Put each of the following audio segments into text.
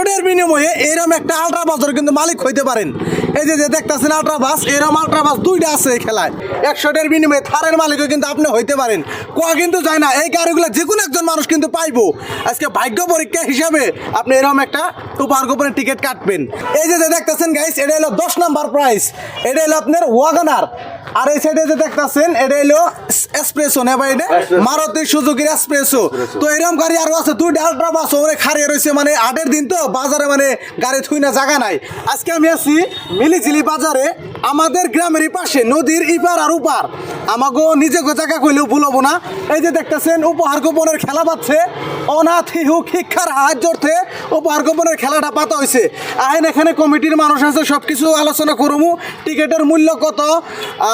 টাকার বিনিময়ে এরকম একটা আল্ট্রা বাসের কিন্তু মালিক হইতে পারেন। এই যে যে দেখতেছেন আল্ট্রা বাস এরকম আল্ট্রা বাস দুইটা আছে এই খেলায়। একশো বিনিময়ে থারের মালিকও কিন্তু আপনি হইতে পারেন। কোয়া কিন্তু যায় না, এই গাড়িগুলো যে কোনো একজন মানুষ কিন্তু পাইবো। আজকে ভাগ্য পরীক্ষা হিসাবে আপনি এরকম একটা উপহার গোপনের টিকিট কাটবেন। এই যে যে দেখতেছেন গাইস এটা হলো দশ নাম্বার প্রাইস এটা হলো আপনার ওয়াগনার আর এই সাইডে যে দেখতেছেন এটা হলো এসপ্রেসো নেবা এটা? মারুতি সুজুকির এসপ্রেসো তো এরকম গাড়ি আরও আছে দুই আল্ট্রা বাস ওরে খারিয়ে রয়েছে মানে আটের দিন তো বাজারে মানে গাড়ি থুই না জায়গা নাই। আজকে আমি আছি মিলিঝিলি বাজারে আমাদের গ্রামেরই পাশে নদীর ইপার আর উপার আমাকে নিজেকে জায়গা কইলেও ভুলবো না। এই যে দেখতেছেন উপহার গোপনের খেলা পাচ্ছে অনাথ হিহুক শিক্ষার সাহায্যর্থে উপহার গোপনের খেলাটা পাতা হয়েছে আইন এখানে কমিটির মানুষ আছে সব কিছু আলোচনা করব টিকিটের মূল্য কত?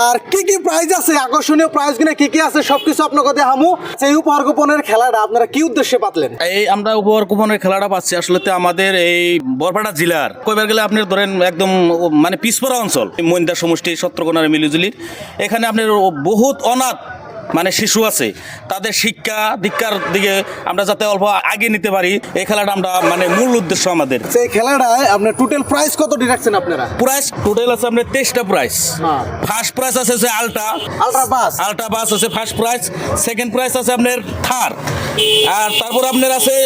আর কি কি প্রাইজ আছে? আকর্ষণীয় প্রাইজ কিনে, কি কি আছে? সব কিছু আপনাকে দেখামু। সেই উপহার গোপনের খেলাটা আপনারা কি উদ্দেশ্যে পাতলেন? এই আমরা উপহার কুপনের খেলাটা পাচ্ছি আসলে আমাদের এই বরপাড়া জেলার। কইবার গেলে আপনি ধরেন একদম মানে পিছপড়া অঞ্চল। মহিন্দা সমষ্টি, সত্রকোনার মিলিজুলির এখানে আপনার বহুত অনাথ মানে শিশু আছে তাদের শিক্ষা দীক্ষার দিকে আমরা যাতে অল্প আগে নিতে পারি এই খেলাটা আমরা মানে মূল উদ্দেশ্য আমাদের। সেই খেলাটায় আপনার টোটাল প্রাইস কত রাখছেন আপনারা? প্রাইস টোটাল আছে আপনার তেইশটা প্রাইস হ্যাঁ। ফার্স্ট প্রাইস আছে হচ্ছে আলটা আলট্রা বাস আলট্রা বাস আছে ফার্স্ট প্রাইস সেকেন্ড প্রাইস আছে আপনার থার আর তারপর আপনার আছে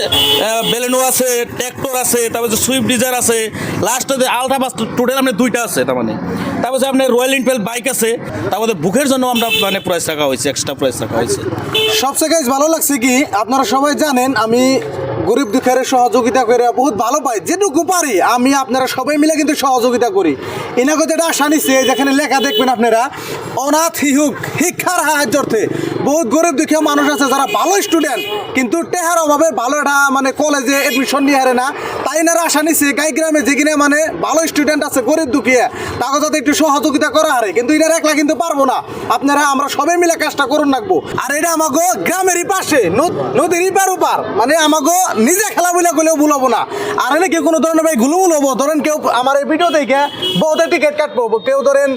বেলেনো আছে ট্র্যাক্টর আছে তারপর সুইফট ডিজার আছে। লাস্টে আলট্রা বাস টোটাল আপনার দুইটা আছে তার মানে। তারপর আপনার রয়্যাল এনফিল্ড বাইক আছে। তারপরে বুকের জন্য আমরা মানে প্রাইস রাখা হয়েছে এক্সট্রা প্রাইস রাখা হয়েছে সবচেয়ে গাইজ ভালো লাগছে কি, আপনারা সবাই জানেন, আমি গরিব দুঃখের সহযোগিতা করে বহুত ভালো পাই, যেটুকু পারি, আমি আপনারা সবাই মিলে কিন্তু সহযোগিতা করি। এনাকে যেটা আশা নিচ্ছে, যেখানে লেখা দেখবেন আপনারা, অনাথ হিহুক, শিক্ষার সাহায্যর্থে। বহুত গরিব দুঃখীয় মানুষ আছে যারা ভালো স্টুডেন্ট কিন্তু টেহার অভাবে ভালো এটা মানে কলেজে এডমিশন নিয়ে হারে না। তাই এনারা আশা নিচ্ছে গাই গ্রামে যেখানে মানে ভালো স্টুডেন্ট আছে, গরিব দুঃখিয়া তাকে যাতে একটু সহযোগিতা করা হারে। কিন্তু এনারা একলা কিন্তু পারব না। আপনারা, আমরা সবাই মিলে কাজটা করুন রাখব আর এটা আমাকে গ্রামেরই পাশে নদীর ইপার উপার মানে আমাকে নিজে খেলা বলে গেলেও ভুলবো না। আর এনে কেউ কোনো ধরনের ভাই গুলুমুল হব। ধরেন কেউ আমার এই ভিডিও দেখে বহুতে টিকিট কাটবো। কেউ ধরেন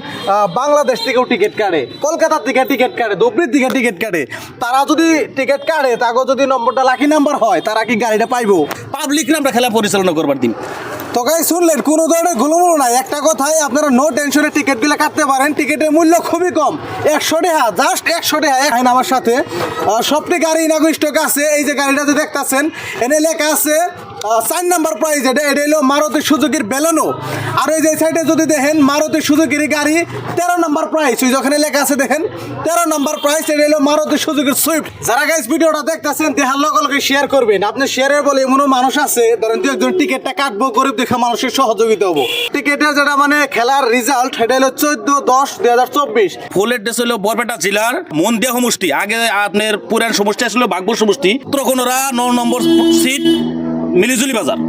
বাংলাদেশ থেকেও টিকিট কাটে, কলকাতার থেকে টিকিট কাটে ধুবড়ির থেকে টিকিট কাটে। তারা যদি টিকিট কাটে তাকে যদি নম্বরটা লাকি নাম্বার হয় তারা কি গাড়িটা পাইবো? পাবলিক আমরা খেলা পরিচালনা করবার দিন। তো গাই শুনলেন কোনো ধরনের গুলুমুলু নাই। একটা কথাই আপনারা নো টেনশনে টিকিটগুলো কাটতে পারেন। টিকিটের মূল্য খুবই কম। একশো টাকা জাস্ট একশো টাকা। এখন আমার সাথে। সবটি গাড়ি ইনাগো স্টক আছে। এই যে গাড়িটা যে দেখতেছেন এনে লেখা আছে চার নাম্বার প্রাইস এটা এটা হলো মারুতি সুজুকির বেলানো। আর এই যে সাইডে যদি দেখেন, মারুতি সুজুকির গাড়ি, তেরো নাম্বার প্রাইস ওই যেখানে লেখা আছে দেখেন, তেরো নাম্বার প্রাইস এটা হলো মারুতি সুজুকির সুইফট যারা গাইস ভিডিওটা দেখতেছেন, দেখার লগে শেয়ার করবেন। আপনি শেয়ারের বলে এমনও মানুষ আছে, ধরেন দু একজন টিকিটটা কাটবো, গরিব দেখা মানুষের সহযোগিতা হব। টিকিটের যেটা মানে খেলার রেজাল্ট সেটা হলো চোদ্দ দশ দুই হাজার চব্বিশ। ফুলের ড্রেস হলো বরপেটা জেলার মন্দিয়া সমষ্টি। আগে আপনার পুরান সমষ্টি আসলে বাগপুর সমষ্টি। ত্রকোনরা ন নম্বর সিট মিলিজুলি বাজার।